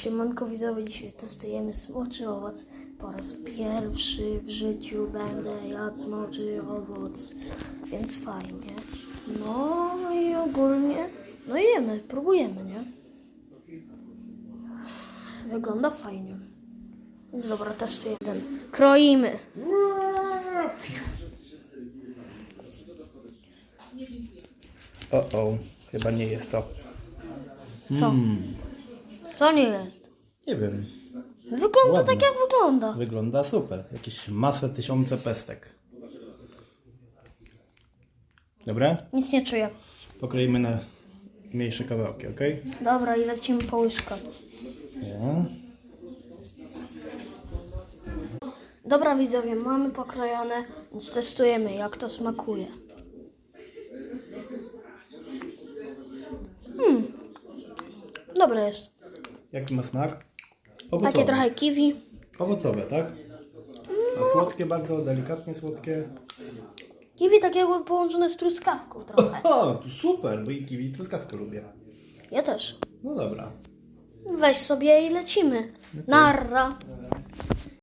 Siemanko widzowie, dzisiaj testujemy smoczy owoc. Po raz pierwszy w życiu będę jadł smoczy owoc, więc fajnie. No i ogólnie, no jemy, próbujemy, nie? Wygląda fajnie. Więc dobra, testuję ten. Kroimy. O, o, chyba nie jest to. Co? Mm, To nie jest. nie wiem. Wygląda Ładnie. tak jak wygląda. Wygląda super. Jakieś masę, tysiące pestek. Dobra? Nic nie czuję. Pokroimy na mniejsze kawałki, ok? Dobra, i lecimy po łyżkę. Ja. Dobra widzowie, mamy pokrojone, więc testujemy jak to smakuje. Hmm. Dobre jest. Jaki ma smak? Owocowy. Takie trochę kiwi. Owocowe, tak? A słodkie bardzo, delikatnie słodkie. Kiwi tak jakby połączone z truskawką trochę. O, super, bo i kiwi i truskawkę lubię. Ja też. No dobra. Weź sobie i lecimy. Narra.